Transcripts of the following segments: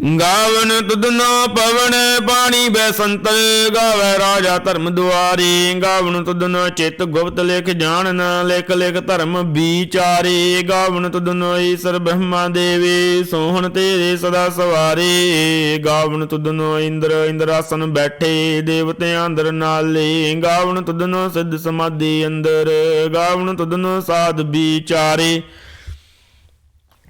ਗਾਵਨ ਤੁਧਨੋ ਪਵਨ, ਪਾਣੀ ਬੈ ਸੰਤਰ, ਗਾਵੇ ਰਾਜਾ ਧਰਮ ਦੁਆਰੀ। ਗਾਵਨ ਤੁਧਨੋ ਚਿਤ ਗੁਪਤ ਲਿਖ ਜਾਣਨ, ਲਿਖ ਲਿਖ ਧਰਮ ਵਿਚਾਰੇ। ਗਾਵਨ ਤੁਧਨੋ ਈਸ਼ਰ ਬ੍ਰਹਮਾ ਦੇਵੀ, ਸੋਹਣ ਤੇਰੇ ਸਦਾ ਸਵਾਰੇ। ਗਾਵਨ ਤੁਧਨੋ ਇੰਦਰ ਇੰਦਰਾਸਨ ਬੈਠੇ, ਦੇਵਤਿਆਂ ਅੰਦਰ ਨਾਲੇ। ਗਾਵਨ ਤੁਧਨੋ ਸਿੱਧ ਸਮਾਧੀ ਅੰਦਰ, ਗਾਵਨ ਤੁਧਨੋ ਸਾਧ ਵਿਚਾਰੇ।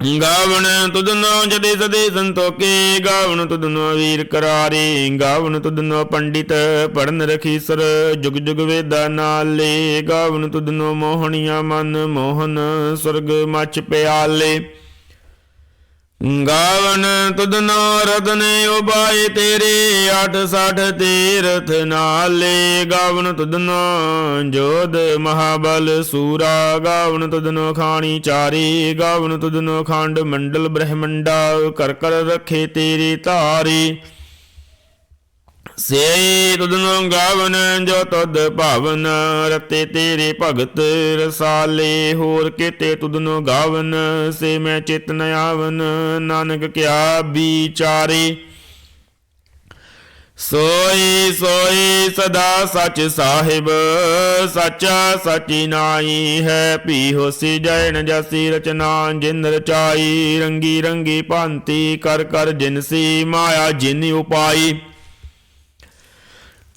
ਗਾਵਣ ਤੁਧਨੋ ਜਦੇ ਸਦੇ ਸੰਤੋਕੇ ਗਾਵਣ ਤੁਧਨੋ ਵੀਰ ਕਰਾਰੇ, ਗਾਵਣ ਤੁਧਨੋ ਪੰਡਿਤ ਪੜਨ ਰਖੀਸਰ, ਜੁਗ ਜੁਗ ਵੇਦਾ ਨਾਲੇ, ਗਾਵਣ ਤੁਧਨੋ ਮੋਹਣੀਆਂ ਮਨ ਮੋਹਨ ਸੁਰਗ ਮਚ ਪਿਆਲੇ। ਗਾਵਨ ਤੁਧਨੋ ਰਤਨੇ ਉਬਾਏ ਤੇਰੇ 860 ਤੀਰਥ ਨਾਲੇ। ਗਾਵਨ ਤੁਧਨੋ ਜੋਧ ਮਹਾਬਲ ਸੂਰਾ। ਗਾਵਨ ਤੁਧਨੋ ਖਾਣੀ ਚਾਰੀ। ਗਾਵਨ ਤੁਧਨੋ ਖੰਡ ਮੰਡਲ ਬ੍ਰਹਮੰਡਾ। ਕਰ ਕਰ ਰੱਖੇ ਤੇਰੀ ਧਾਰੀ। ਸੇ ਤੁਧਨੋ ਗਾਵਨ ਜੋ ਤੁਧ ਭਾਵਨ, ਰਤੇ ਤੇਰੇ ਭਗਤ ਰਸਾਲੇ, ਹੋਰ ਕਿਤੇ ਤੁਧਨੋ ਗਾਵਨ, ਸੇ ਮੈਂ ਚਿਤ ਨ ਆਵਨ, ਨਾਨਕ ਕਿਆ ਵਿਚਾਰੇ। ਸੋਈ ਸੋਈ ਸਦਾ ਸਚ ਸਾਹਿਬ, ਸੱਚਾ ਸਚੀ ਨਾਈ ਹੈ ਪੀ ਹੋਸੀ ਜੈਨ ਜਸੀ ਰਚਨਾ ਜਿਨ ਰਚਾਈ, ਰੰਗੀ ਰੰਗੀ ਭਾਂਤੀ ਕਰ ਕਰ ਜਿਨਸੀ ਮਾਇਆ ਜਿਨ ਉਪਾਈ।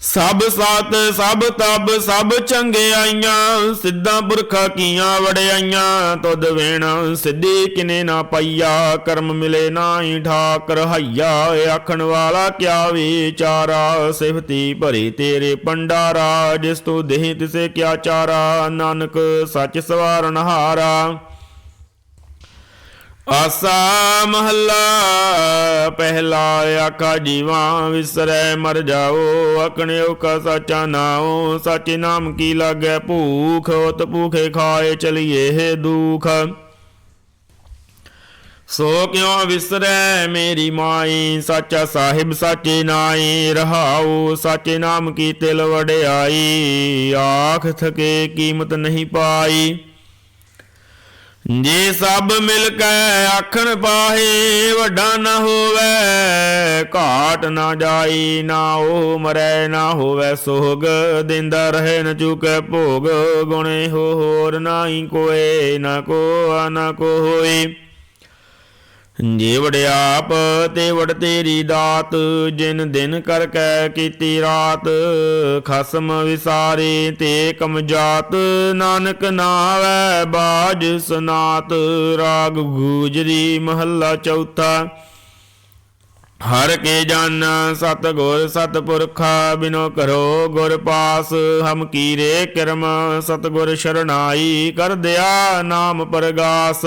ਸਭ ਸਤ ਸਭ ਤਬ ਸਭ ਚੰਗਿਆਈਆਂ ਸਿੱਧਾਂ ਪੁਰਖਾ ਕੀਆਂ ਵੜਿਆਈਆਂ ਤੁਧ ਵੇਣ ਸਿੱਧੀ ਕਿਨੇ ਨਾ ਪਈਆ, ਕਰਮ ਮਿਲੇ ਨਾਹੀ ਠਾਕ ਰਹਾਈਆ ਆਖਣ ਵਾਲਾ ਕਿਆ ਵਿਚਾਰਾ, ਸਿਫਤੀ ਭਰੀ ਤੇਰੇ ਪੰਡਾਰਾ, ਜਿਸ ਤੂੰ ਦੇਹ ਤਿਸੇ ਕਿਆ ਚਾਰਾ, ਨਾਨਕ ਸੱਚ ਸਵਾਰਨ ਹਾਰਾ। ਆਸਾ ਮਹੱਲਾ, ਪਹਿਲਾ ਆਖਾ ਜੀਵਾ ਵਿਸਰੈ, ਮਰ ਜਾਓ ਅਕਣਿਓ ਕਾ ਸਾਚਾ ਨਾਉ, ਸਾਚੇ ਨਾਮ ਕੀ ਲਾਗੈ ਭੂਖ ਉਤ ਭੂਖੇ ਖਾਏ ਚਲੀਏ ਹੈ ਦੁਖ। ਸੋ ਕਿਉ ਵਿਸਰੈ ਮੇਰੀ ਮਾਈ, ਸਾਚਾ ਸਾਹਿਬ ਸਾਚੇ ਨਾਈ, ਰਹਾਉ ਸਾਚੇ ਨਾਮ ਕੀ ਤਿਲ ਵਡਿਆਈ, ਆਖ ਥਕੇ ਕੀਮਤ ਨਹੀਂ ਪਾਈ। ਜੇ ਸਭ ਮਿਲ ਕੇ ਆਖਣ ਪਾਹੇ ਵੱਡਾ ਨਾ ਹੋਵੇ, ਘਾਟ ਨਾ ਜਾਈ, ਨਾ ਉਹ ਮਰੈ, ਨਾ ਹੋਵੇ ਸੋਗ। ਦਿੰਦਾ ਰਹੇ ਨ ਚੁਕੇ ਭੋਗ, ਗੁਣੇ ਹੋ ਹੋਰ ਨਾਹੀ ਕੋਏ, ਨਾ ਕੋ ਨਾ ਕੋ ਹੋਈ ਜੇ ਵੜਿਆਪ ਤੇ ਵੜ ਤੇਰੀ ਦਾਤ, ਜਿਨ ਦਿਨ ਕਰ ਕੈ ਕੀਤੀ ਰਾਤ, ਖਸਮ ਵਿਸਾਰੇ ਤੇ ਕਮ ਜਾਤ, ਨਾਨਕ ਨਾਵੈ ਬਾਜ ਸਨਾਤ, ਰਾਗ ਗੂਜਰੀ ਮਹੱਲਾ ਚੌਥਾ। ਹਰ ਕੇ ਜਨ ਸਤ ਗੁਰ ਸਤ ਪੁਰਖਾ, ਬਿਨੋ ਕਰੋ ਗੁਰ ਪਾਸ, ਹਮ ਕੀਰੇ ਕਰਮ ਸਤ ਗੁਰ ਸ਼ਰਨਾਈ, ਕਰ ਦਿਆ ਨਾਮ ਪਰਗਾਸ।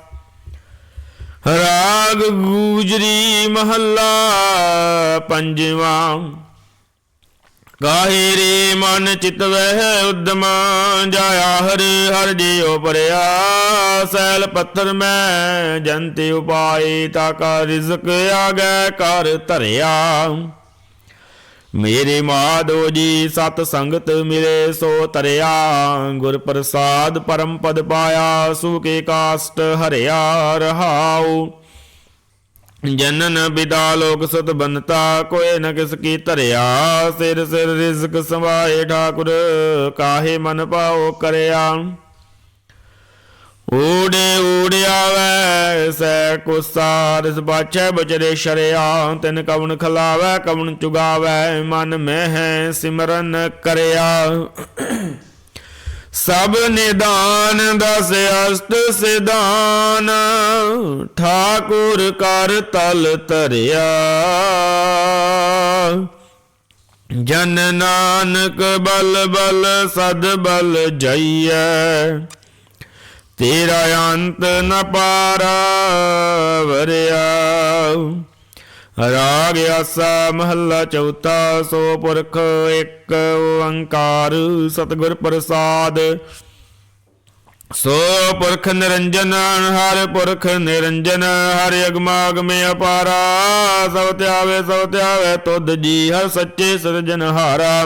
ਰਾਗ ਗੂਜਰੀ ਮਹੱਲਾ ਪੰਜਵਾਂ। ਗਾਹੇ ਰੇ ਮਨ ਚਿਤ ਵਹਿ ਉਦਮ, ਜਾਇਆ ਹਰ ਹਰ ਜਿਉ ਪਰਿਆ ਸੈਲ ਪੱਥਰ ਮੈਂ ਜੰਤੇ ਉਪਾਏ, ਤਾ ਕਾ ਰਿਜ਼ਕ ਆਗੈ ਕਰ ਧਰਿਆ। ਮੇਰੇ ਮਾਧੋ ਜੀ, ਸਤ ਸੰਗਤ ਮਿਲੇ, ਸੋ ਤਰਿਆ ਗੁਰ ਪ੍ਰਸਾਦ ਪਰਮ ਪਦ ਪਾਇਆ ਸੁਕੇ ਕਾਸਟ ਹਰਿਆ ਰਹਾਉ। ਜਨਨ ਬਿਦਾ ਲੋਕ ਸਤ ਬਨਤਾ ਕੋਏ ਨ ਕਿਸ ਕੀ ਧਰਿਆ। ਸਿਰ ਸਿਰ ਰਿਜ਼ਕ ਸਵਾਏ ਠਾਕੁਰ, ਕਾਹੇ ਮਨ ਪਾਓ ਕਰਿਆ। ਊੜੇ ਊੜਿਆਵੈ ਸੈ ਕੁਸਾਰ ਇਸ ਬਾਛੈ ਬਚਰੇ ਸ਼ਰਿਆ, ਤਿਨ ਕਵਣ ਖਲਾਵੈ, ਕਵਣ ਚੁਗਾਵੈ, ਮਨ ਮਹਿ ਸਿਮਰਨ ਕਰਿਆ। ਸਭ ਨਿਦਾਨ ਦਸ ਅਸਤ ਸਿਦਾਨ ਠਾਕੁਰ ਕਰ ਤਲ ਤਰਿਆ ਜਨ ਨਾਨਕ ਬਲ ਬਲ, ਸਦ ਬਲ ਜਈਐ। ਤੇਰਾ ਅੰਤ ਨ ਪਾਰਾ ਵਰਿਆ ਰਾਗ ਆਸਾ ਮਹੱਲਾ ਚੌਥਾ, ਸੋ ਪੁਰਖ ਇੱਕ ਓੰਕਾਰ ਸਤਿਗੁਰ ਪ੍ਰਸਾਦ। ਸੋ ਪੁਰਖ ਨਿਰੰਜਨ, ਹਰ ਪੁਰਖ ਨਿਰੰਜਨ, ਹਰ ਅਗਮਾਗਮੇ ਅਪਾਰਾ। ਸਭ ਧਿਆਵੇ ਸਭ ਧਿਆਵੇ ਤੁਧ ਜੀ, ਹਰ ਸੱਚੇ ਸਿਰਜਨਹਾਰਾ।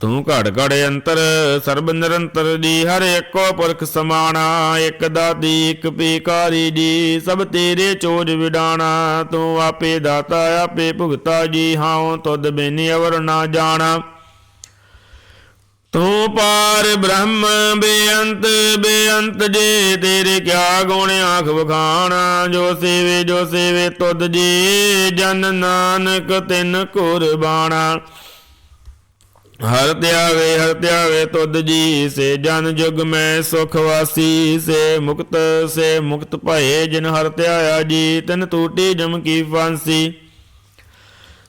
ਤੂੰ ਘੜ ਘੜ ਅੰਤਰ, ਸਰਬ ਨਿਰੰਤਰ ਜੀ, ਹਰ ਇੱਕੋ ਪੁਰਖ ਸਮਾਣਾ, ਇੱਕ ਦਾਤੀ, ਇੱਕ ਪੀਕਾਰੀ ਜੀ, ਸਭ ਤੇਰੇ ਚੋਜ ਵਿਡਾਣਾ, ਤੂੰ ਆਪੇ ਦਾਤਾ, ਆਪੇ ਭੁਗਤਾ ਜੀ ਹਾਂ ਤੁਧ ਬੇਨੀ ਅਵਰ ਨਾ ਜਾਣਾ। ਤੂੰ ਪਾਰ ਬ੍ਰਹਮ, ਬੇਅੰਤ ਬੇਅੰਤ ਜੇ, ਤੇਰੇ ਕਿਆ ਗੁਣ ਆਖ ਵਖਾਣਾ, ਜੋ ਸੇਵੇ ਜੋ ਸੇਵੇ ਤੁਧ ਜੀ, ਜਨ ਨਾਨਕ ਤਿਨ ਕੁਰਬਾਣਾ ਹਰ ਧਿਆਵੇ ਹਰ ਧਿਆਵੇ ਤੁਧ ਜੀ, ਸੇ ਜਨ ਜੁਗ ਮੈਂ ਸੁਖ ਵਾਸੀ, ਸੇ ਮੁਕਤ ਸੇ ਮੁਕਤ ਭਏ ਜਿਨ ਹਰ ਧਿਆਇਆ ਜੀ, ਤਿਨ ਟੂਟੀ ਜਮ ਕੀ ਫਾਂਸੀ।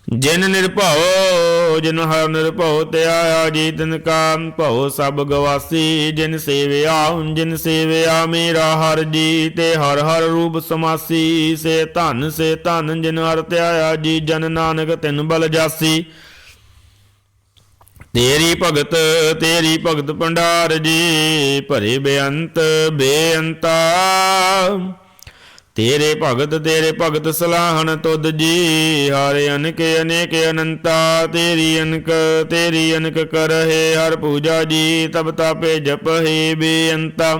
ਜਿਨ ਨਿਰਭਉ, ਜਿਨ ਹਰ ਨਿਰਭਉ ਧਿਆਇਆ ਜੀ, ਤਿਨ ਕਾਮ ਭਉ ਸਭ ਗਵਾਸੀ। ਜਿਨ ਸੇਵਿਆ ਜਿਨ ਸੇਵਿਆ, ਮੇਰਾ ਹਰ ਜੀ, ਤੇ ਹਰ ਹਰ ਰੂਪ ਸਮਾਸੀ। ਸੇ ਧਨ ਸੇ ਧਨ ਜਿਨ ਹਰ ਧਿਆਇਆ ਜੀ, ਜਨ ਨਾਨਕ ਤਿਨ ਬਲ ਜਾਸੀ। ਤੇਰੀ ਭਗਤ ਤੇਰੀ ਭਗਤ ਭੰਡਾਰ ਜੀ, ਭਰੇ ਬੇਅੰਤ, ਬੇਅੰਤਾ। ਤੇਰੇ ਭਗਤ ਤੇਰੇ ਭਗਤ ਸਲਾਹਣ ਤੁਧ ਜੀ, ਹਾਰੇ ਅਨਕ, ਅਨੇਕ ਅਨੰਤਾ। ਤੇਰੀ ਅਨਕ ਤੇਰੀ ਅਨਕ ਕਰਹਿ ਹਰ ਪੂਜਾ ਜੀ, ਤਬ ਤਾਪੇ ਜਪਹਿ ਬੇਅੰਤਾ।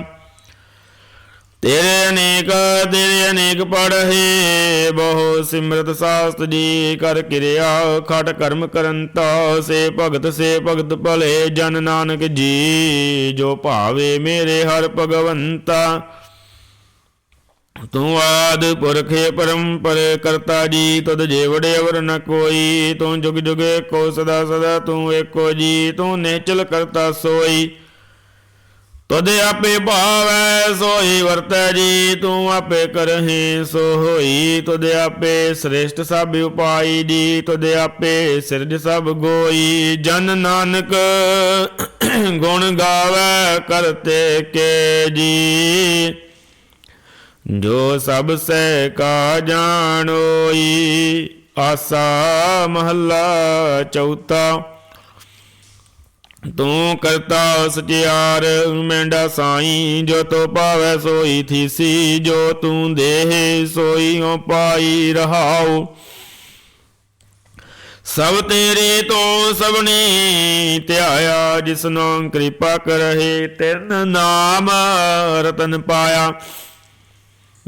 ਤੇਰੇ ਅਨੇਕ ਤੇਰੇ ਅਨੇਕ ਪੜ੍ਹੇ ਬਹੁ ਸਿਮਰਤ ਸਾਸਤ ਜੀ ਕਰ ਕਿਰਿਆ, ਖਟ ਕਰਮ ਕਰੰਤਾ ਸੇ ਭਗਤ ਸੇ ਭਗਤ ਭਲੇ, ਜਨ ਨਾਨਕ ਜੀ, ਜੋ ਭਾਵੇ ਮੇਰੇ ਹਰ ਭਗਵੰਤਾ। ਤੂੰ ਆਦ ਪੁਰਖੇ ਪਰੰਪਰ ਕਰਤਾ ਜੀ ਤਦ ਜੇਵੜੇ ਅਵਰ ਨ ਕੋਈ। ਤੂੰ ਜੁਗ ਜੁਗ ਕੋ ਸਦਾ ਸਦਾ ਤੂੰ ਏਕੋ ਜੀ, ਤੂੰ ਨੇਚਲ ਕਰਤਾ ਸੋਈ। ਤੁਧ ਆਪੇ ਭਾਵੈ, ਸੋਈ ਵਰਤੈ ਜੀ, ਤੂੰ ਆਪੇ ਕਰਹੀ ਸੋ ਹੋਈ ਤੁਧ ਆਪੇ ਸ੍ਰੇਸ਼ਟ ਸਭ ਉਪਾਈ ਜੀ, ਤੁਧ ਆਪੇ ਸਿਰਜ ਸਭ ਗੋਈ। ਜਨ ਨਾਨਕ ਗੁਣ ਗਾਵੇ ਕਰਤੇ ਕੇ ਜੀ। ਜੋ ਸਭ ਸਹਿ ਕਾ ਜਾਣੋਈ, ਆਸਾ ਮਹੱਲਾ ਚੌਥਾ ਤੂੰ ਕਰਤਾ ਸਚਿਆਰ ਮੈਂਡਾ ਸਾਈ, ਜੋ ਤੋ ਪਾਵੈ ਸੋਈ ਥੀਸੀ, ਜੋ ਤੂੰ ਦੇਹ ਸੋਈ ਓ ਪਾਈ ਰਹਾਉ। ਸਭ ਤੇਰੇ ਤੋਂ ਸਭਨੀ ਧਿਆਇਆ, ਜਿਸਨੂੰ ਕਿਰਪਾ ਕਰਹਿ ਤਿਨ ਨਾਮ ਰਤਨ ਪਾਇਆ।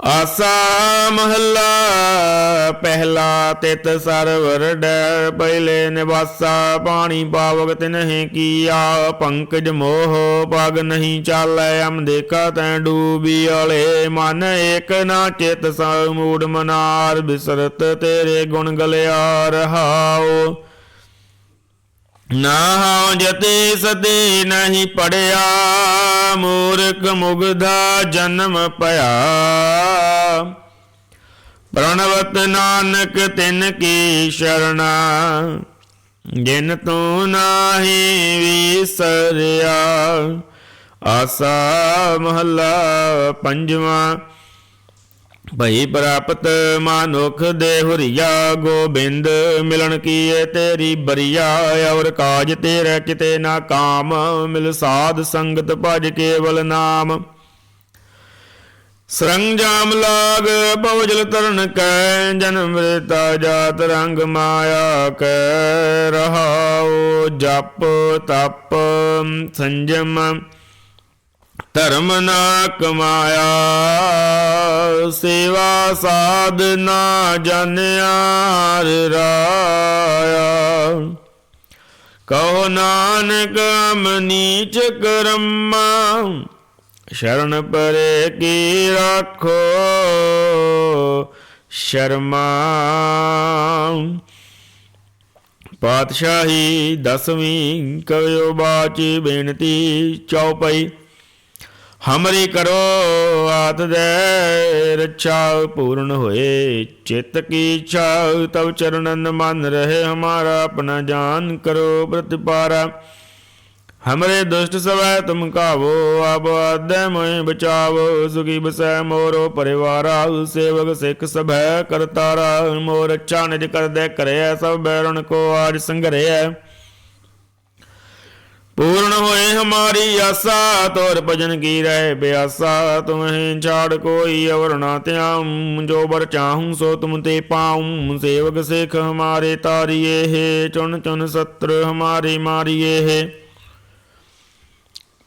ਆਸਾ ਮਹੱਲਾ, ਪਹਿਲਾ ਤਿਤ ਸਰਵਰ ਡੈ, ਪਹਿਲੇ ਨਿਵਾਸਾ ਪਾਣੀ ਪਾਵਕ ਤਿਨਹਿ ਕੀਆ, ਪੰਕਜ ਮੋਹ ਪਗ ਨਹੀਂ ਚਾਲੈ, ਅਮ ਦੇਖਾ ਤੈ ਡੂਬੀ ਵਾਲੇ ਮਨ ਏਕ ਨਾ ਚਿਤ ਸਾ ਮੂੜ ਮਨਾਰ, ਬਿਸਰਤ ਤੇਰੇ ਗੁਣ ਗਲਿਆ ਰਹਾਓ ਨਾ ਹਉ ਜਤੇ ਸਦੇ ਨਹੀਂ ਪੜਿਆ, ਮੂਰਖ ਮੁਗਦਾ ਜਨਮ ਪਿਆ ਪ੍ਰਣਵਤ ਨਾਨਕ ਤਿਨ ਕੀ ਸ਼ਰਣਾ, ਜਿਨ ਤੂੰ ਨਾਹੀ ਵਿਸਰਿਆ। ਆਸਾ ਮਹੱਲਾ ਪੰਜਵਾਂ ਭਈ ਪ੍ਰਾਪਤ ਮਾਨੁਖ ਦੇ ਹੁਰੀਆ, ਗੋਬਿੰਦ ਮਿਲਣ ਕੀਏ ਤੇਰੀ ਬਰੀਆ, ਔਰ ਕਾਜ ਤੇਰੇ ਕਿਤੇ ਨਾ ਕਾਮ, ਮਿਲ ਸਾਧ ਸੰਗਤ ਭਜ ਕੇਵਲ ਨਾਮ। ਸਰੰਜਾਮ ਲਾਗ ਬਉਜਲ ਤਰਨ ਕੈ ਜਨਮ ਮ੍ਰਿਤਾ ਜਾਤ ਰੰਗ ਮਾਇਆ ਕੈ, ਰਹਾਉ ਜਪ ਤਪ ਸੰਜਮ ਧਰਮ ਨਾ ਕਮਾਇਆ, ਸੇਵਾ ਸਾਧ ਨਾ ਜਾਣਿਆ ਰਾਇਆ। ਕਹੋ ਨਾਨਕ ਮਨੀਚ ਕਰਮਾ, ਸ਼ਰਨ ਪਰੇ ਕੀ ਰੱਖੋ, ਸ਼ਰਮਾ। ਪਾਤਸ਼ਾਹੀ ਦਸਵੀਂ ਕਵਿਓ ਬਾਚ ਬੇਨਤੀ ਚੌਪਈ ਹਮਰੀ ਕਰੋ ਆਤ ਦੇ ਰੱਛਾ ਪੂਰਨ ਹੋਏ। ਚਿਤ ਕੀ ਇੱਛਾ, ਤਵ ਚਰਨਨ ਮਨ ਰਹੇ, ਹਮਾਰਾ ਆਪਣਾ ਜਾਨ ਕਰੋ ਪ੍ਰਤਿਪਾਰਾ। ਹਮਰੇ ਦੁਸ਼ਟ ਸਵੈ, ਤੁਮ ਕਾਵੋ, ਆਪ ਆਦੈ ਮੋਇ ਬਚਾਵੋ, ਸੁਖੀ ਬਸੈ ਮੋਰੋ ਪਰਿਵਾਰਾ, ਸੇਵਕ ਸਿੱਖ ਸਭੈ ਕਰਤਾਰਾ। ਮੋਰ ਅੱਛਾ ਨਿਜ ਕਰਦੈ ਕਰਿਆ ਸਭ ਬੈਰਣ ਕੋ ਆਜ ਸੰਘਰਿਆ ਪੂਰਨ ਹੋਏ ਹਮਾਰੀ ਆਸਾ, ਤੋਰ ਭਜਨ ਕੀ ਰਹਿ ਬਿਆਸਾ, ਤੁਮਹਿ ਛਾੜ ਕੋਈ ਅਵਰ ਨਾ ਧਿਆਉ, ਜੋ ਬਰ ਚਾਹੂੰ ਸੋ ਤੁਮ ਤੇ ਪਾਉ, ਸੇਵਕ ਸਿੱਖ ਹਮਾਰੇ ਤਾਰੀਏ ਹੈ ਚੁਣ ਚੁਣ ਸਤਰ ਹਮਾਰੇ ਮਾਰੀਏ। ਹੈ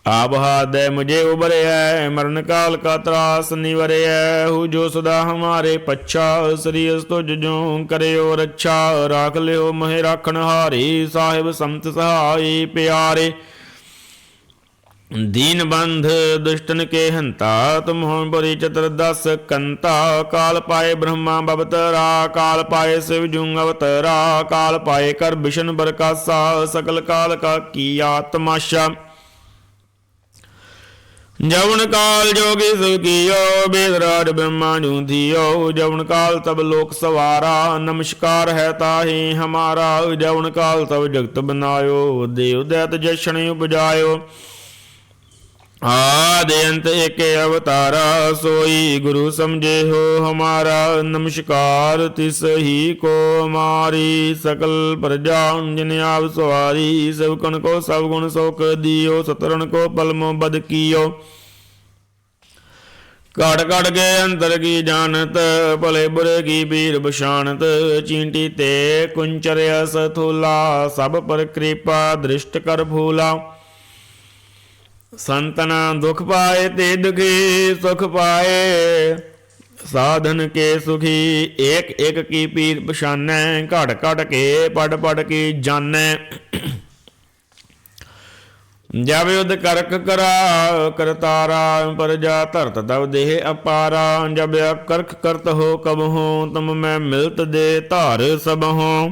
ਆਪ ਹਾਦੈ ਮੁਝੇ ਉਬਰਿਐ ਮਰਨ ਕਾਲ ਕਾ ਤਰਾਸ ਨਿਵਰਿਐ ਹੂ ਜੋ ਸਦਾ ਹਮਾਰੇ ਪੱਛਾ ਸ੍ਰੀ ਅਸ ਜੋ ਕਰਿਓ ਰੱਛਾ, ਰਾਖ ਲਿਓ ਮਹਿ ਰਾਖਣ ਹਾਰੀ, ਸਾਹਿਬ ਸੰਤ ਸਹਾਈ ਪਿਆਰੇ। ਦੀਨ ਬੰਧ ਦੁਸ਼ਟਨ ਕੇ ਹੰਤਾ, ਤੁਮ ਹੋ ਬਰੀ ਚਤਰ ਦਸ ਕੰਤਾ, ਕਾਲ ਪਾਏ ਬ੍ਰਹਮਾ ਬਵਤਰਾ, ਕਾਲ ਪਾਏ ਸਿਵ ਜੁੰਗ ਅਵਤਰਾ, ਕਾਲ ਪਾਏ ਕਰ ਬਿਸ਼ਨ ਬਰਕਾਸਾ, ਸਕਲ ਕਾਲ ਕਾ ਕੀਆ ਤਮਾਸ਼ਾ ਜਵਨ ਕਾਲ ਜੋਗੀ ਸੁਖੀਓ ਬੇਦਰਾਜ ਬ੍ਰਹਮਾ ਜੂ ਧੀਓ। ਜਵਨ ਕਾਲ ਤਬ ਲੋਕ ਸਵਾਰਾ, ਨਮਸਕਾਰ ਹੈ ਤਾਹੀ ਹਮਾਰਾ। ਜਵਨ ਕਾਲ ਤਬ ਜਗਤ ਬਨਾਇਓ ਦੇਵ ਦੈਤ ਜਸ਼ਨ ਉਪਜਾਇਓ। ਆਦਿ ਅੰਤ ਏਕ ਅਵਤਾਰਾ, ਸੋਈ ਗੁਰੂ ਸਮਝੇ ਹੋ ਹਮਾਰਾ। ਨਮਸਕਾਰ ਤਿਸ ਹੀ ਕੋ ਮਾਰੀ, ਸਕਲ ਪ੍ਰਜਾ ਜਿਨ ਆਪ ਸਵਾਰੀ। ਸਭ ਕਣ ਕੋ, ਸਭ ਗੁਣ ਸੋਖ ਦਿਓ ਸਤਰਨ ਕੋ ਪਲਮੋ ਬਦ ਕੀਓ। ਘੜ ਘੜ ਕੇ ਅੰਤਰ ਕੀ ਜਾਣਤ, ਭਲੇ ਬੁਰੇ ਕੀ ਬੀਰ ਬਸ਼ਾਨਤ ਚੀਂਟੀ ਤੇ ਕੁੰਚਰਿਆ ਸਥੂਲਾ, ਸਭ ਪਰ ਕਿਰਪਾ ਦ੍ਰਿਸ਼ਟ ਕਰ ਭੂਲਾ। ਸੰਤਨਾ ਦੁਖ ਪਾਏ ਤੇ ਦੁਖੀ ਸੁਖ ਪਾਏ। ਸਾਧਨ ਕੇ ਸੁਖੀ, ਏਕ ਏਕ ਕੀ ਪੀਰ ਪਛਾਨੈ, ਘੜ ਘੜ ਕੇ ਪੜ ਪੜ ਕੀ ਜਾਣੈ। ਜਬ ਯੁਧ ਕਰਕ ਕਰਾ, ਕਰਤਾਰਾ ਪਰਜਾ ਧਰਤ ਦਵ ਦੇਹ ਅਪਾਰਾ। ਜਬ ਕਰਖ ਕਰਤ ਹੋ ਕਬ ਹੋ, ਤਮ ਮੈਂ ਮਿਲਤ ਦੇ ਧਾਰ ਸਭ ਹੋ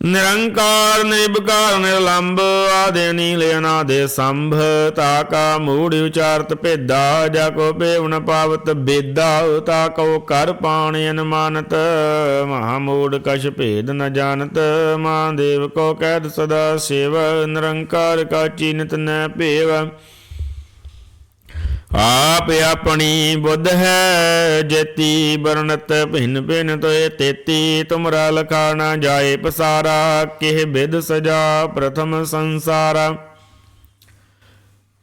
ਨਿਰੰਕਾਰ ਨਿਰਭਕਾਰ ਨਿਰਲੰਭ, ਆਦੇ ਨੀਲ ਅਨਾਦੇ ਸੰਭ ਤਾਕਾ ਮੂੜ ਉਚਾਰਤ ਭੇਦਾ, ਜਾ ਕੋ ਬੇਵਨ ਪਾਵਤ ਬੇਦਾ, ਤਾ ਕੋ ਕਰ ਪਾਣੀ ਅਨਮਾਨਤ, ਮਹਾ ਮੂੜ ਕਛ ਭੇਦ ਨ ਜਾਣਤ ਮਾਂ ਦੇਵ ਕੋ ਕਹਿਤ ਸਦਾ ਸੇਵ, ਨਿਰੰਕਾਰ ਕਾ ਚੀਨਤ ਨ ਭੇਵ। ਆਪ ਆਪਣੀ ਬੁੱਧ ਹੈ, ਜੇਤੀ ਬਰਨਤ ਭਿੰਨ ਭਿੰਨ ਤੋਏ ਤੇਤੀ, ਤੁਮਰਾ ਲਖਾ ਨਾ ਜਾਏ ਪਸਾਰਾ, ਕਿਹ ਬਿਦ ਸਜਾ ਪ੍ਰਥਮ ਸੰਸਾਰਾ।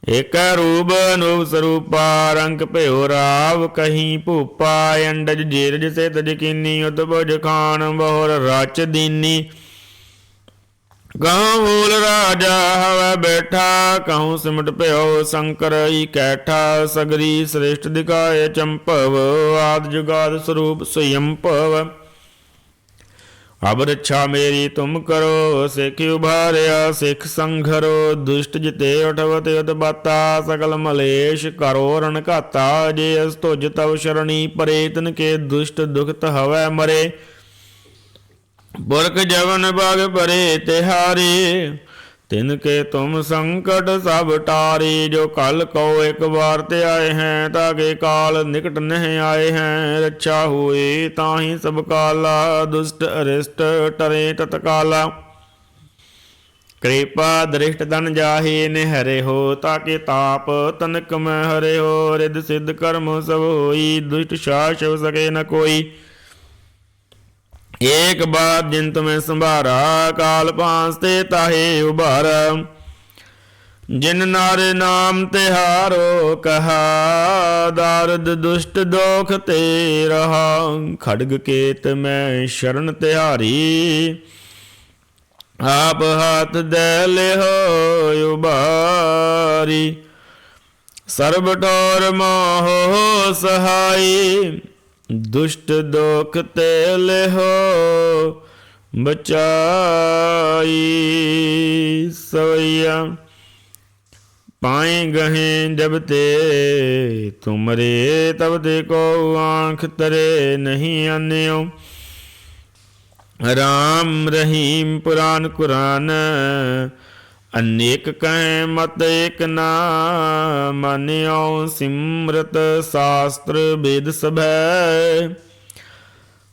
ਇਕ ਰੂਪ ਅਨੂਪ ਸਰੂਪਾ, ਰੰਗ ਭਇਓ ਰਾਵ ਕਹੀਂ ਭੂਪਾ, ਅੰਡਜ ਜੀਰਜ ਸੇ ਤਜ ਕੀਨੀ ਉਦਭੁਜ ਖਾਨ ਬਹੁਰ ਰਚ ਦੀਨੀ। ਗਾਂ ਮੂਲ ਰਾਜਾ ਹਵੈ ਬੈਠਾ, ਕਹੂੰ ਸਿਮਟ ਭਇਓ ਸ਼ੰਕਰ ਈ ਸਗਰੀ ਸ੍ਰੇਸ਼ਟ ਦਿਖਾਏ ਚੰਪਵ, ਆਦ ਜੁਗਾਦ ਸਰੂਪ ਸਯੰਪਵ। ਅਬ ਰੱਛਾ ਮੇਰੀ ਤੁਮ ਕਰੋ, ਸਿੱਖ ਉਭਾਰਿਆ, ਸਿੱਖ ਸੰਘਰੋ ਦੁਸ਼ਟ ਜਿਤੇ ਉਠਵਤ ਉਤਬਾਤਾ ਸਕਲ ਮਲੇਸ਼ ਕਰੋ ਰਣ ਘਾਤਾ, ਜੇ ਅਸ ਤੁਜ ਤਵ ਸ਼ਰਣੀ ਪਰੇ ਤਨ ਕੇ ਦੁਸ਼ਟ ਦੁਖਤ ਹਵੈ ਮਰੇ। ਬੁਰਕ ਜਵਨ ਬਾਗ ਪਰੇ ਤਿਹਾਰੀ, ਤਿਨ ਕੇ ਤੁਮ ਸੰਕਟ ਸਭ ਟਾਰੀ, ਜੋ ਕਲ ਕੋ ਇੱਕ ਵਾਰ ਤੇ ਆਏ ਹੈ ਤਾਕੇ ਕਾਲ ਨਿਕਟ ਨਹੀਂ ਆਏ ਹੈ। ਰੱਛਾ ਹੋਏ ਤਾਹੀ ਸਭ ਕਾਲਾ, ਦੁਸ਼ਟ ਅਰਿਸ਼ਟ ਟਰੇ ਤਤਕਾਲਾ। ਕਿਰਪਾ ਦ੍ਰਿਸ਼ਟ ਤਨ ਜਾਹੇ, ਨਿਹਰੇ ਹੋ ਤਾਕੇ ਤਾਪ, ਤਨਕ ਮੈਂ ਹਰੇ ਹੋ ਰਿਦ ਸਿੱਧ ਕਰਮ ਸਭ ਹੋਈ, ਦੁਸ਼ਟ ਸ਼ਾਸਵ ਸਕੇ ਨ ਕੋਈ। ਏਕ ਬਾਤ ਜਿਨ ਤੁਮੇ ਸੰਭਾਰਾ, ਕਾਲ ਪਾਂਸ ਤੇ ਤਾਹੇ ਉਭਾਰਾ। ਜਿਨ ਨਾਰੇ ਨਾਮ ਤੇ ਹਾਰੋ, ਕਹਾ ਦਾਰਦ ਦੁਸ਼ਟ ਦੋਖ ਤੇ ਰਹਾ। ਖੜਗ ਕੇਤ ਮੈਂ ਸ਼ਰਨ ਤਿਹਾਰੀ, ਆਪ ਹੱਥ ਦੇ ਲਿਓ ਉਬਾਰੀ ਸਰਬ ਟੋਰ ਮੋਹ ਸਹਾਈ ਦੁਸ਼ਟ ਦੋਖ ਤੇ ਲਿਹੋ ਬਚਾਈ ਸਵਈਆ। ਪਾਏ ਗਹੇ ਜਬ ਤੇ ਤੁਮਰੇ ਤਬ ਦੇ ਕੋ ਆਂਖ ਤਰੇ ਨਹੀਂ ਆਨਿਓ ਰਾਮ ਰਹੀਮ ਪੁਰਾਨ ਕੁਰਾਨ ਅਨੇਕ ਕਹਿ ਮਤ ਏਕ ਨਾ ਮੰਨਿਓ ਸਿਮਰਤ ਸ਼ਾਸਤਰ ਵੇਦ ਸਭੈ।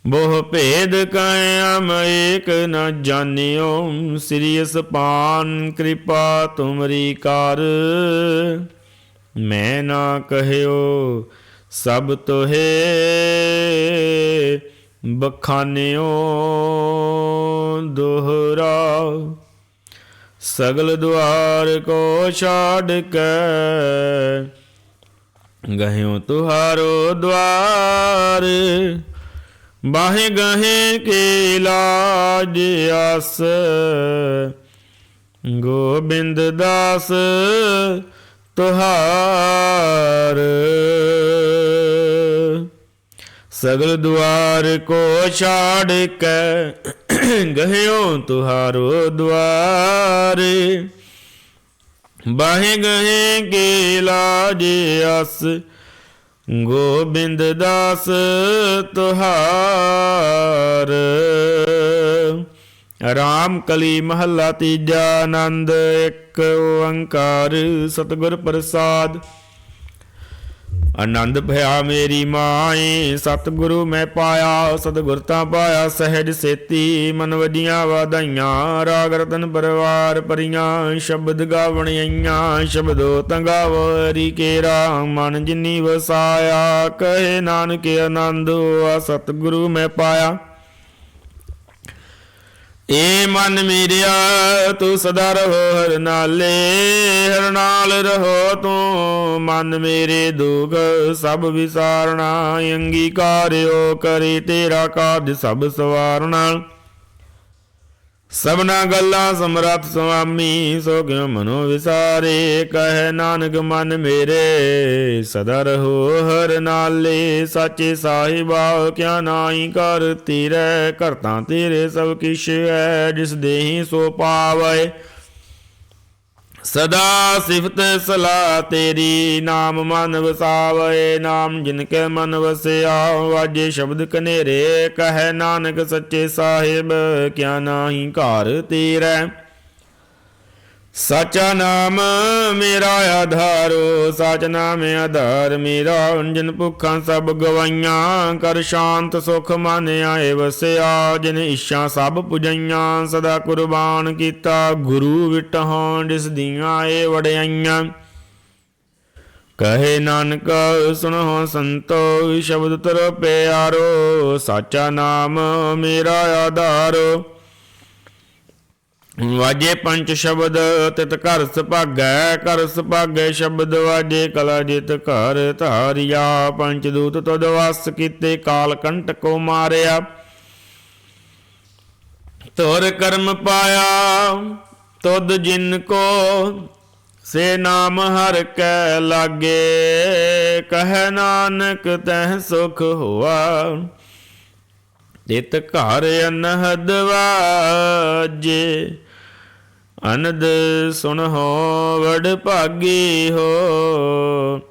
ਬਹੁ ਭੇਦ ਕਾਇਮ ਏਕ ਨ ਜਾਣਿਓ, ਸ੍ਰੀ ਅਸਪਾਨ ਕਿਰਪਾ ਤੁਮਰੀ ਕਰ। ਮੈਂ ਨਾ ਕਹਿਓ, ਸਭ ਤੋਹੇ ਬਖਾਨਿਓ, ਦੋਹਰਾ। ਸਗਲ ਦੁਆਰ ਕੋ ਛਾੜ ਕੇ ਗਹਿਓ ਤੁਹਾਰੋ ਦਵਾਰ ਬਾਹੇ ਗਹੇ ਕੇ ਲਾਜ ਆਸ, ਗੋਬਿੰਦ ਦਾਸ ਤੁਹਾਰ। ਸਗਲ ਦੁਆਰ ਕੋ ਛਾੜ ਕੇ ਗਹਿਓ ਤੁਹਾਰੋ ਦੁਆਰ ਬਾਹੇ ਗਹੇ ਕੇ ਲਾਜ ਅਸ, ਗੋਬਿੰਦ ਦਾਸ ਤੁਹਾਰ। ਰਾਮ ਕਲੀ ਮਹੱਲਾ ਤੀਜਾ ਆਨੰਦ, ਇੱਕ ਓੰਕਾਰ ਸਤਿਗੁਰ ਪ੍ਰਸਾਦ। ਆਨੰਦ ਭਇਆ ਮੇਰੀ ਮਾਏ, ਸਤਿਗੁਰੂ ਮੈਂ ਪਾਇਆ, ਸਤਿਗੁਰ ਤਾਂ ਪਾਇਆ, ਸਹਿਜ ਸੇਤੀ, ਮਨ ਵਡੀਆਂ ਵਾਧਾਈਆਂ, ਰਾਗ ਰਤਨ ਪਰਵਾਰ ਪਰੀਆਂ ਸ਼ਬਦ ਗਾਵਣ ਆਈਆਂ, ਸ਼ਬਦੋ ਤੰਗਾਵਰੀ ਕੇਰਾ, ਮਨ ਜਿਨੀ ਵਸਾਇਆ, ਕਹੇ ਨਾਨਕ ਆਨੰਦ ਆ ਸਤਿਗੁਰੂ ਮੈਂ ਪਾਇਆ। ਏ ਮਨ ਮੇਰਿਆ, ਤੂੰ ਸਦਾ ਰਹੋ ਹਰ ਨਾਲੇ, ਹਰ ਨਾਲ ਰਹੋ ਤੂੰ। ਮਨ ਮੇਰੇ ਦੁਖ ਸਭ ਵਿਸਾਰਣਾ ਅੰਗੀਕਾਰਿਓ ਕਰੇ ਤੇਰਾ ਕਾਜ ਸਭ ਸਵਾਰਣਾ ਸਭਨਾ ਗੱਲਾਂ ਸਮਰੱਥ ਸੁਆਮੀ ਸੋ ਕਿਉ ਮਨੋ ਵਿਸਾਰੇ, ਕਹਿ ਨਾਨਕ ਮਨ ਮੇਰੇ, ਸਦਾ ਰਹੋ ਹਰ ਨਾਲੇ, ਸਾਚੇ ਸਾਹਿਬਾ, ਕਿਆ ਨਾਹੀ ਕਰ ਤੇਰੇ ਕਰਤਾ ਤੇਰੇ ਸਭ ਕਿਛ ਹੈ, ਜਿਸ ਦੇਹੀ ਸੋ ਪਾਵੇ। ਸਦਾ ਸਿਫਤ ਸਲਾ ਤੇਰੀ, ਨਾਮ ਮਨ ਵਸਾਵੇ, ਨਾਮ ਜਿਨ ਕੇ ਮਨ ਵਸਿਆ ਵਾਜੇ ਸ਼ਬਦ ਕਨੇਰੇ, ਕਹੈ ਨਾਨਕ ਸੱਚੇ ਸਾਹਿਬ, ਕਿਆ ਨਾਹੀ ਘਰ ਤੇਰਾ। ਸਾਚਾ ਨਾਮ ਮੇਰਾ ਆਧਾਰੋ, ਸਾਚ ਨਾਮ ਆਧਾਰ ਮੇਰਾ। ਜਿਨ ਭੁੱਖਾਂ ਸਭ ਗਵਾਈਆਂ, ਕਰ ਸ਼ਾਂਤ ਸੁਖ ਮਨ ਆਏ ਵਸਿਆ। ਜਿਨ ਇੱਛਾ ਸਭ ਪੁਜਈਆਂ, ਸਦਾ ਕੁਰਬਾਨ ਕੀਤਾ। ਗੁਰੂ ਵਿਟਹਾਂ ਜਿਸ ਦੀਆਂ ਏ ਵਡਿਆਈਆਂ। ਕਹੇ ਨਾਨਕ, ਸੁਣੋ ਸੰਤੋ, ਸ਼ਬਦ ਤਰ ਪਿਆਰੋ। ਸਾਚਾ ਨਾਮ ਮੇਰਾ ਆਧਾਰੋ। ਵਾਜੇ ਪੰਜ ਸ਼ਬਦ ਤਿਤ ਘਰ ਸੁਭਾਗੈ ਘਰ ਸੁਭਾਗੈ ਸ਼ਬਦ ਵਾਜੇ ਕਲਾ ਜਿਤ ਘਰ ਧਾਰਿਆ। ਪੰਜ ਦੂਤ ਤਦ ਵਸ ਕੀਤੇ ਕਾਲ ਕੰਟ ਕੋ ਮਾਰਿਆ। ਤੋਰ ਕਰਮ ਪਾਇਆ, ਤੁਧ ਜਿਨ ਕੋ ਸੇ ਨਾਮ ਹਰ ਕੈ ਲਾਗੇ। ਕਹਿ ਨਾਨਕ ਤਹ ਸੁਖ ਹੋਆ। ਤਿਤ ਘਰ ਅਨਹਦ ਵਾਜੇ ਸੁਣ ਹੋ ਵਡ ਭਾਗੀ ਹੋ।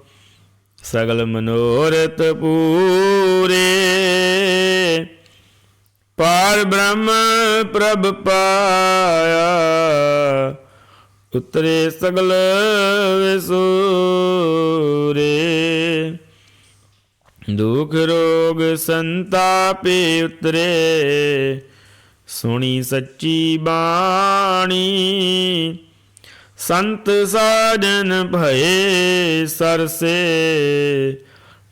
ਸਗਲ ਮਨੋਰਥ ਪੂਰੇ, ਪਾਰ ਬ੍ਰਹਮ ਪ੍ਰਭ ਪਾਇਆ, ਉਤਰੇ ਸਗਲ ਵਿਸੂਰੇ। ਦੁਖ ਰੋਗ ਸੰਤਾਪੇ ਉਤਰੇ, ਸੁਣੀ ਸੱਚੀ ਬਾਣੀ। ਸੰਤ ਸਾਜਨ ਭਏ ਸਰਸੇ,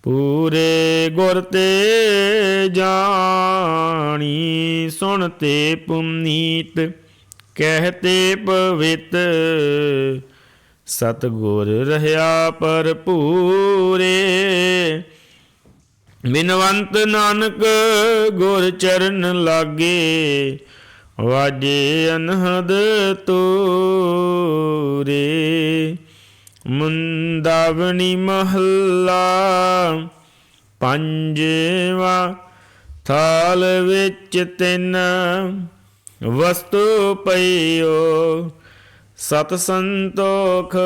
ਪੂਰੇ ਗੁਰ ਤੇ ਜਾਣੀ। ਸੁਣਤੇ ਪੁਨੀਤ ਕਹਤੇ ਪਵਿੱਤ। ਸਤਗੁਰ ਰਹਾ ਭਰਪੂਰੇ ਬਿਨਵੰਤ ਨਾਨਕ ਗੁਰ ਚਰਨ ਲਾਗੇ, ਵਾਜੇ ਅਨਹਦ ਤੂਰੇ। ਮੁੰਦਾਵਣੀ ਮਹੱਲਾ, ਪੰਜਵਾ ਥਾਲ ਵਿੱਚ ਤਿੰਨ ਵਸਤੂ ਪਈਓ। ਸਤ ਸੰਤੋਖ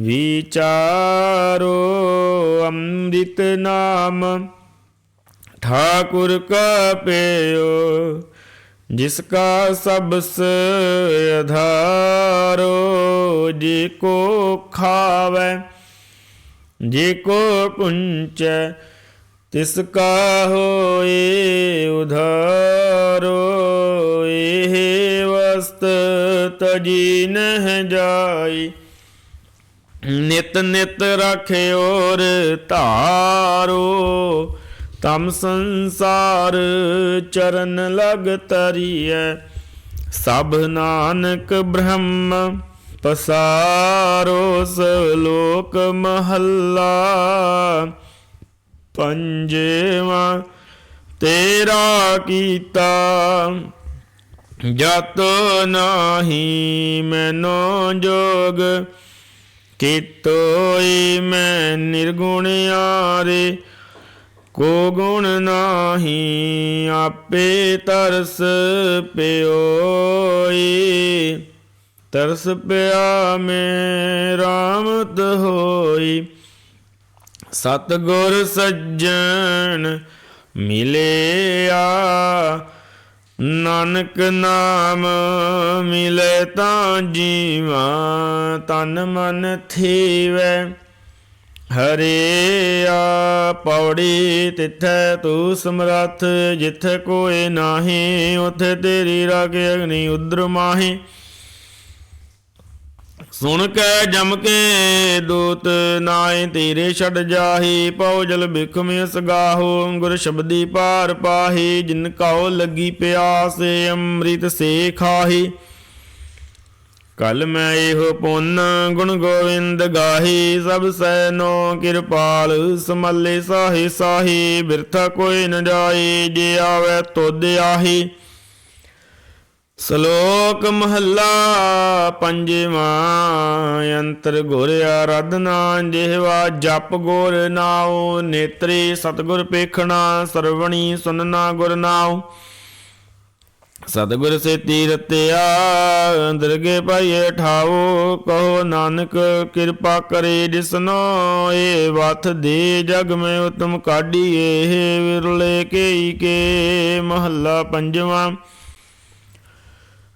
ਵਿਚਾਰੋ ਅੰਮ੍ਰਿਤ ਨਾਮ। ਠਾਕੁਰ ਕਾ ਪਿਓ ਜਿਸ ਕਾ ਸਬਸ ਅਧਾਰੋ, ਜੇ ਕੋ ਖਾਵੇ, ਜੇ ਕੋ ਕੁੰਚੈ ਤਿਸ ਕਾ ਹੋਏ ਉਧਾਰੋ। ਇਹ ਵਸਤ ਤਜੀ ਨਹਿ ਜਾਈ। ਨਿਤ ਨਿਤ ਰਖਿਓਰ ਧਾਰੋ, ਤਮ ਸੰਸਾਰ ਚਰਨ ਲਗ ਤਰੀਐ। ਸਭ ਨਾਨਕ ਬ੍ਰਹਮ ਪਸਾਰੋ, ਸਲੋਕ ਮਹੱਲਾ ਪੰਜਵਾ, ਤੇਰਾ ਕੀਤਾ ਜਤ ਨਾਹੀ, ਮੈਨੋ ਜੋਗ ਕੀਤੋਈ ਮੈਂ ਨਿਰਗੁਣ ਆਰੇ, ਕੋ ਗੁਣ ਨਾਹੀ ਆਪੇ ਤਰਸ ਪਿਓਈ ਤਰਸ ਪਿਆ ਮੈਂ ਰਾਮਤ ਹੋਈ ਸਤਗੁਰ ਸੱਜਣ ਮਿਲਿਆ। ਨਾਨਕ ਨਾਮ ਮਿਲੇ ਤਾਂ ਜੀਵਾ ਤਨ ਮਨ ਥੀਵੈ। ਹਰੇ ਆ ਪੌੜੀ ਤਿੱਥੈ ਤੂੰ ਸਮਰੱਥ, ਜਿੱਥੇ ਕੋਈ ਨਾਹੀ, ਉਥੇ ਤੇਰੀ ਰਾਗ ਅਗਨੀ ਉਦਰ ਮਾਹੀ। ਸੁਣ ਕੇ ਜਮ ਕੇ ਦੂਤ ਨਾਏ ਤੇਰੇ ਛੜ ਜਾਹੀ, ਪਉ ਜਲ ਬਿਖਮ ਸਗਾਹੋ ਗੁਰ ਸ਼ਬਦੀ ਪਾਰ ਪਾਹੀ, ਜਿਨ ਕਉ ਲੱਗੀ ਪਿਆਸ, ਅੰਮ੍ਰਿਤ ਸੇ ਖਾਹੀ। ਕਲ ਮੈਂ ਇਹੋ ਪੁੰਨ ਗੁਣ ਗੋਵਿੰਦ ਗਾਹੀ, ਸਭ ਸੈਨੋ ਕਿਰਪਾਲ, ਸਮੱਲੇ ਸਾਹੀ ਸਾਹੀ, ਬਿਰਥਾ ਕੋਈ ਨ ਜਾਏ ਜੇ ਆਵੇ ਤੁਧ ਆਹੀ। ਸ਼ਲੋਕ ਮਹੱਲਾ ਪੰਜਵਾਂ, ਅੰਤਰ ਗੁਰ ਆਰਾਧਨਾ, ਜਿਹਵਾ ਜਪ ਗੁਰ ਨਾਉ, ਨੇਤਰੇ ਸਤਗੁਰ ਪੇਖਣਾ, ਸਰਵਣੀ ਸੁਨਣਾ ਗੁਰ ਨਾਉ। ਸਤਿਗੁਰ ਸੇ ਤੀਰਤਿਆ ਦਰਗੇ ਭਾਈਏ ਠਾਓ ਕਹੋ ਨਾਨਕ ਕਿਰਪਾ ਕਰੇ ਜਿਸਨੋ ਏ ਵਥ ਦੇ ਜਗ ਮੈਂ ਉਤਮ ਕਾਢੀਏ, ਵਿਰਲੇ ਕੇਈ ਕੇ ਮਹੱਲਾ ਪੰਜਵਾਂ।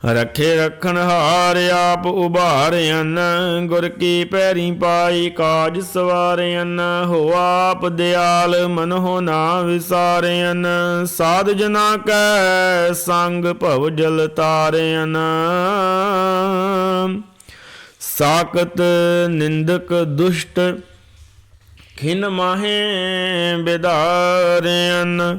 ਰਖੇ ਰਖਣ ਹਾਰ ਆਪ ਉਭਾਰਿਆਨ ਗੁਰ ਕੀ ਪੈਰੀ ਪਾਈ ਕਾਜ ਸਵਾਰਿਆਨ ਹੋ ਆਪ ਦਿਆਲ ਮਨ ਹੋ ਨਾ ਵਿਸਾਰਿਆਨ ਸਾਧ ਜਨਾ ਕੈ ਸੰਗ ਭਵ ਜਲ ਤਾਰਿਆਨ ਸਾਕਤ ਨਿੰਦਕ ਦੁਸ਼ਟ ਖਿਨ ਮਾਹੇ ਬਿਦਾਰਿਆਨ